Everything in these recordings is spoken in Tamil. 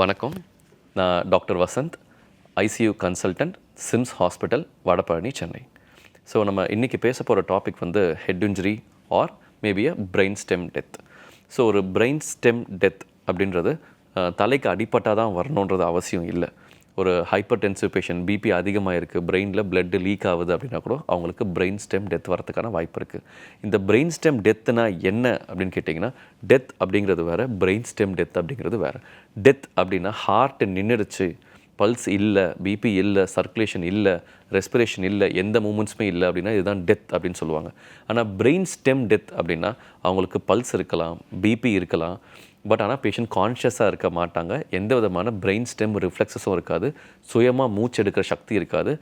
வணக்கம். நான் doctor Vasanth ICU consultant SIMS hospital Vadapalani Chennai. So நம்ம இன்றைக்கி பேச போகிற டாபிக் வந்து head injury or maybe a brain stem death so ஒரு பிரெயின் ஸ்டெம் டெத் அப்படின்றது தலைக்கு அடிபட்டால் தான் வரணுன்றது அவசியம் இல்லை. ஒரு ஹைப்பர் டென்சிவ் பேஷண்ட் பிபி அதிகமாக இருக்குது பிரெயினில் blood லீக் ஆகுது அப்படின்னா கூட அவங்களுக்கு பிரெயின் ஸ்டெம் டெத் வரதுக்கான வாய்ப்பு இருக்குது இந்த பிரெயின் ஸ்டெம் டெத்துனா என்ன அப்படின்னு கேட்டிங்கன்னா டெத் அப்படிங்கிறது வேறு பிரெயின் ஸ்டெம் டெத் அப்படிங்கிறது வேறு. டெத் அப்படின்னா ஹார்ட் நின்றுடுச்சு பல்ஸ் இல்லை பிபி இல்லை சர்க்குலேஷன் இல்லை ரெஸ்பிரேஷன் இல்லை எந்த மூமெண்ட்ஸுமே இல்லை அப்படின்னா இதுதான் டெத் அப்படின்னு சொல்லுவாங்க. ஆனால் பிரெயின் ஸ்டெம் டெத் அப்படின்னா அவங்களுக்கு பல்ஸ் இருக்கலாம் பிபி இருக்கலாம். பட் ஆனால் பேஷண்ட் கான்ஷியஸாக இருக்க மாட்டாங்க. எந்த விதமான பிரெயின் ஸ்டெம் ரிஃப்ளெக்ஸஸும் இருக்காது. சுயமாக மூச்சு எடுக்கிற சக்தி இருக்காது.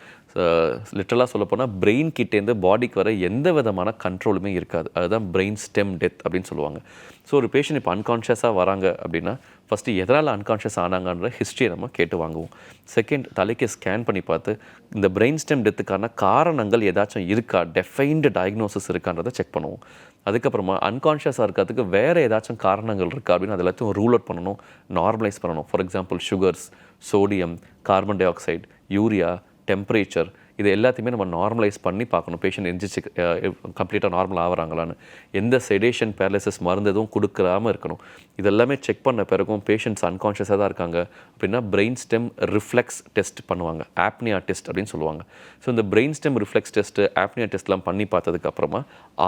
லிட்டரலாக சொல்லப்போனால் பிரெயின் கிட்டேருந்து பாடிக்கு வர எந்த விதமான கண்ட்ரோலுமே இருக்காது. அதுதான் பிரெயின் ஸ்டெம் டெத் அப்படின்னு சொல்லுவாங்க. ஸோ ஒரு பேஷண்ட் இப்போ அன்கான்ஷியஸாக வராங்க அப்படின்னா ஃபஸ்ட்டு எதனால் அன்கான்ஷியஸ் ஆனாங்கன்ற ஹிஸ்ட்ரியை நம்ம கேட்டு வாங்குவோம். செகண்ட் தலைக்கு ஸ்கேன் பண்ணி பார்த்து இந்த பிரெயின் ஸ்டெம் டெத்துக்கான காரணங்கள் ஏதாச்சும் இருக்கா? டெஃபைன்டு டயக்னோசிஸ் இருக்கான்றதை செக் பண்ணுவோம். அதுக்கப்புறமா அன்கான்ஷியஸாக இருக்கிறதுக்கு வேறு ஏதாச்சும் காரணங்கள் இருக்கா அப்படின்னு அது எல்லாத்தையும் ரூல் அவுட் பண்ணணும் நார்மலைஸ் பண்ணணும். For example sugars sodium carbon dioxide urea temperature இது எல்லாத்தையுமே நம்ம நார்மலைஸ் பண்ணி பார்க்கணும். பேஷண்ட் எந்திரிச்சு கம்ப்ளீட்டாக நார்மல் ஆகிறாங்களான்னு. எந்த செடேஷன் பேரலிசிஸ் மருந்து எதுவும் கொடுக்காம இருக்கணும். இதெல்லாமே செக் பண்ண பிறகும் பேஷண்ட்ஸ் அன்கான்ஷியஸாக தான் இருக்காங்க. அப்படின்னா பிரெயின் ஸ்டெம் ரிஃப்ளெக்ஸ் டெஸ்ட் பண்ணுவாங்க. ஆப்னியா டெஸ்ட் அப்படின்னு சொல்லுவாங்க. ஸோ இந்த brain stem reflex test apnoea டெஸ்ட்லாம் பண்ணி பார்த்ததுக்கு அப்புறமா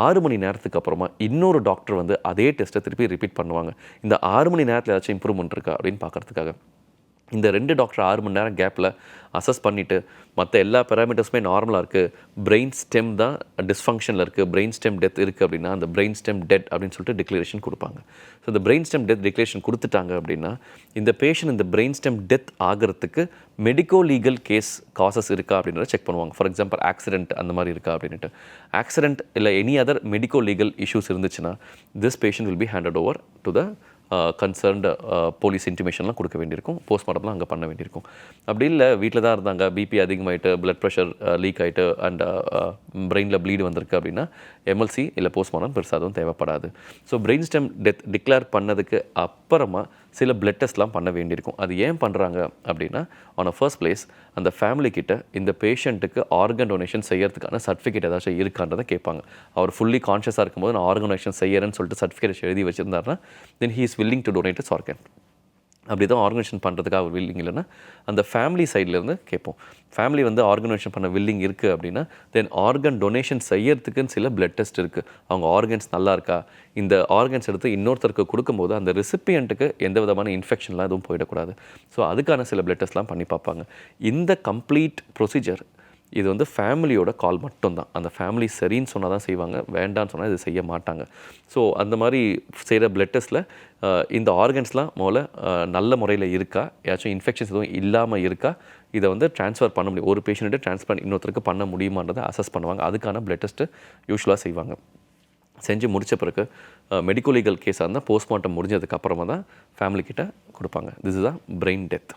ஆறு மணி நேரத்துக்கு அப்புறமா இன்னொரு டாக்டர் வந்து அதே டெஸ்ட்டை திருப்பி ரிப்பீட் பண்ணுவாங்க. இந்த ஆறு மணி நேரத்தில் ஏதாச்சும் இம்ப்ரூவ்மெண்ட் இருக்கா அப்படின்னு பார்க்குறதுக்காக. இந்த ரெண்டு டாக்டர் ஆறு மணி நேரம் கேப்பில் அசஸ் பண்ணிவிட்டு மற்ற எல்லா பேராமீட்டர்ஸுமே நார்மலாக இருக்குது பிரெயின் ஸ்டெம் தான் டிஸ்ஃபங்க்ஷனில் இருக்குது பிரெயின் ஸ்டெம் டெத் இருக்குது அப்படின்னா அந்த பிரெயின் ஸ்டெம் டெட் அப்படின்னு சொல்லிட்டு டிக்ளரேஷன் கொடுப்பாங்க. ஸோ இந்த பிரெயின் ஸ்டெம் டெத் டிக்ளரேஷன் கொடுத்துட்டாங்க அப்படின்னா இந்த பேஷண்ட் இந்த பிரெயின் ஸ்டெம் டெத் ஆகிறதுக்கு மெடிக்கோ லீகல் கேஸ் காசஸ் இருக்கா அப்படின்றத செக் பண்ணுவாங்க. ஃபார் எக்ஸாம்பிள் ஆக்சிடென்ட் அந்த மாதிரி இருக்கா அப்படின்ட்டு ஆக்சிடென்ட் இல்லை any other medico legal issues இருந்துச்சுன்னா this patient will be handed over to the concerned police இன்டிமேஷன்லாம் கொடுக்க வேண்டியிருக்கும். போஸ்ட்மார்ட்டம்லாம் அங்கே பண்ண வேண்டியிருக்கும். அப்படி இல்லை வீட்டில் தான் இருந்தாங்க. பிபி அதிகமாகிட்டு பிளட் ப்ரெஷர் லீக் ஆகிட்டு அண்ட் பிரெயினில் ப்ளீடு வந்திருக்கு அப்படின்னா எம்எல்சி இல்லை போஸ்ட்மார்ட்டம் பெருசாக அதுவும் தேவைப்படாது. So brain stem death declare பண்ணதுக்கு அப்புறமா சில பிளட் டெஸ்ட்லாம் பண்ண வேண்டியிருக்கும். அது ஏன் பண்ணுறாங்க அப்படின்னா ஆன் அ ஃபர்ஸ்ட் பிளேஸ் அந்த ஃபேமிலி கிட்ட இந்த பேஷண்ட்டுக்கு ஆர்கன் டொனேஷன் செய்யறதுக்கான சர்டிஃபிகேட் ஏதாச்சும் இருக்கான்றதை கேட்பாங்க. அவர் ஃபுல்லி கான்ஷியஸாக இருக்கும்போது நான் ஆர்கன் டொனேஷன் செய்யறேன்னு சொல்லிட்டு சர்டிஃபிகேட் எழுதி வச்சிருந்தாருன்னா then he is willing to donate is organ அப்படி தான் ஆர்கனைசேஷன் பண்ணுறதுக்காக ஒரு வில்லிங் இல்லைன்னா அந்த ஃபேமிலி சைட்லேருந்து கேட்போம். ஃபேமிலி வந்து ஆர்கனைசேஷன் பண்ண வில்லிங் இருக்குது அப்படின்னா தென் ஆர்கன் டொனேஷன் செய்யறதுக்குன்னு சில பிளட் டெஸ்ட் இருக்குது அவங்க ஆர்கன்ஸ் நல்லா இருக்கா? இந்த ஆர்கன்ஸ் எடுத்து இன்னொருத்தருக்கு கொடுக்கும்போது அந்த ரெசிபியண்ட்டுக்கு எந்த விதமான இன்ஃபெக்ஷன்லாம் எதுவும் போயிடக்கூடாது. ஸோ அதுக்கான சில பிளட் டெஸ்ட்லாம் பண்ணி பார்ப்பாங்க. இந்த கம்ப்ளீட் ப்ரொசீஜர் இது வந்து ஃபேமிலியோட கால் மட்டும்தான். அந்த ஃபேமிலி சரின்னு சொன்னால் தான் செய்வாங்க வேண்டான்னு சொன்னால் இது செய்ய மாட்டாங்க. ஸோ அந்த மாதிரி செய்கிற பிளட் டெஸ்ட்டில் இந்த ஆர்கன்ஸ்லாம் முதல்ல நல்ல முறையில் இருக்கா? ஏதாச்சும் இன்ஃபெக்ஷன்ஸ் எதுவும் இல்லாமல் இருக்கா? இதை வந்து ட்ரான்ஸ்ஃபர் பண்ண முடியும். ஒரு பேஷண்ட்டை ட்ரான்ஸ்ஃபர் இன்னொருத்தருக்கு பண்ண முடியுமான்றதை அசஸ் பண்ணுவாங்க. அதுக்கான பிளட் டெஸ்ட்டு யூஸ்வலாக செய்வாங்க. செஞ்சு முடித்த பிறகு மெடிக்கோ லீகல் கேஸாக இருந்தால் போஸ்ட்மார்ட்டம் முடிஞ்சதுக்கப்புறமா தான் ஃபேமிலிக்கிட்ட கொடுப்பாங்க. திஸ் இஸ் தான் பிரெயின் டெத்